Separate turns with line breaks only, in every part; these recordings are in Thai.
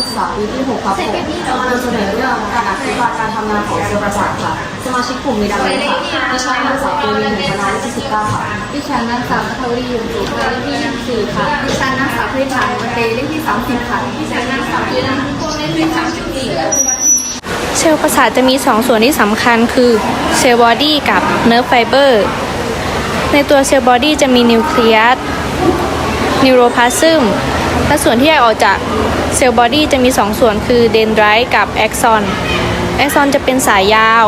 ศึกษาปีที่ 6 ครับผมจะมานำเสนอเรื่องการอธิบายการทำงานของเซลล์ประสาทค่ะ สมาชิกกลุ่มมีดังนี้ค่ะดิฉันนางสาวปูรินคณะวิทยาการค่ะ
ดิฉันนางสาวพัทวรีอยู่สุขเลขที่ 24 ค่ะดิฉันนางสาวเพชรพันธ์วันเตเลขที่ 30 ค่ะดิฉันนางสาวพีรันพงษ์เลขที่34
เซลล์ประสาทจะมี 2 ส่วนที่สำคัญคือเซลล์บอดี้กับเนิร์ฟไฟเบอร์ในตัวเซลล์บอดี้จะมีนิวเคลียสนิวโรพลาซึม และส่วนที่แยกออกจากเซลล์บอดี้จะมี 2 ส่วนคือเดนไดรต์กับแอ็กซอนแอ็กซอนจะเป็นสายยาว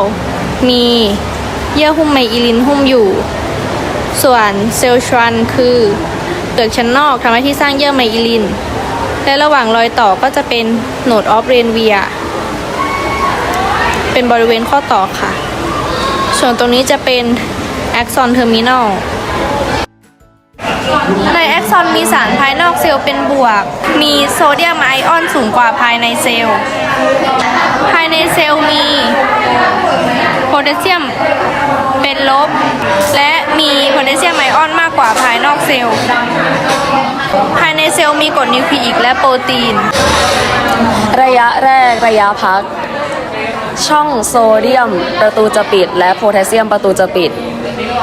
มีเยื่อหุ้มไมอิลินหุ้มอยู่ ส่วนเซลล์ชรันคือเปลือกชั้นนอกทำหน้าที่สร้างเยื่อไมอิลิน และระหว่างรอยต่อก็จะเป็นโนดออฟเรนเวียเป็นบริเวณข้อต่อค่ะ ส่วนตรงนี้จะเป็น axon terminal ในแอ็กซอนมีสารภายนอกเซลล์เป็นบวก มีโซเดียมไอออนสูงกว่าภายในเซลล์ ภายในเซลล์มีโพแทสเซียมเป็นลบ และมีโพแทสเซียมไอออนมากกว่าภายนอกเซลล์ ภายในเซลล์มีกรดนิวคลีอิกและโปรตีน
ระยะแรกระยะพัก ช่องโซเดียมประตูจะปิด และโพแทสเซียมประตูจะปิด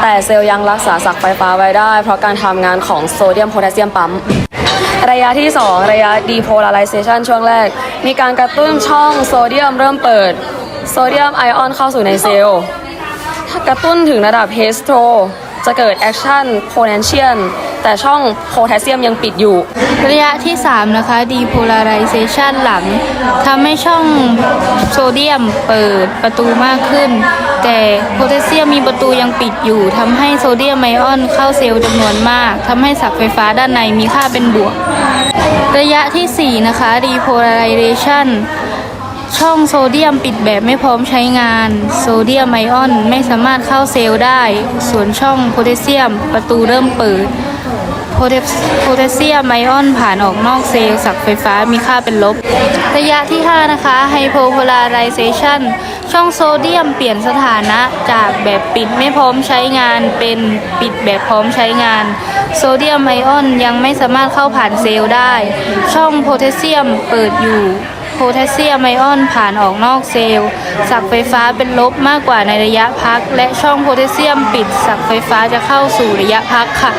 แต่เซลล์ยังรักษาสักไฟฟ้าไว้ได้ เพราะการทำงานของโซเดียมโพแทสเซียมปั๊มระยะที่ 2 ระยะ depolarization ช่วงแรก มีการกระตุ้นช่องโซเดียมเริ่มเปิด โซเดียมไอออนเข้าสู่ในเซลล์ถ้ากระตุ้นถึงระดับเฮสโตรจะเกิดแอคชั่นโพแทสเซียม แต่ช่องโพแทสเซียมยังปิดอยู่
ระยะที่ 3 นะคะ depolarization หลังทำให้ช่องโซเดียมเปิดประตูมากขึ้น แต่โพแทสเซียมมีประตูยังปิดอยู่ทำให้โซเดียมไอออนเข้าเซลล์จำนวนมากทำให้สักไฟฟ้าด้านในมีค่าเป็นบวก ระยะทีสี่ 4 นะคะ depolarization ช่องโซเดียมปิดแบบไม่พร้อมใช้งาน โซเดียมไอออนไม่สามารถเข้าเซลล์ได้ ส่วนช่องโพแทสเซียมประตูเริ่มเปิด โพแทสเซียมไอออนผ่านออกนอกเซลล์สักไฟฟ้ามีค่าเป็นลบ ระยะที่ 5 นะคะไฮโ p โพลาไรเซชันช่องโซเดียมเปลี่ยนสถานะจากแบบปิดไม่พร้อมใช้งานเป็นปิดแบบพร้อมใช้งาน โซเดียมไอออนยังไม่สามารถเข้าผ่านเซลล์ได้ ช่องโพแทสเซียมเปิดอยู่โพแทสเซียมไอออนผ่านออกนอกเซลล์สักไฟฟ้าเป็นลบมากกว่าในระยะพัก และช่องโพแทสเซียมปิดสักไฟฟ้าจะเข้าสู่ระยะพักค่ะ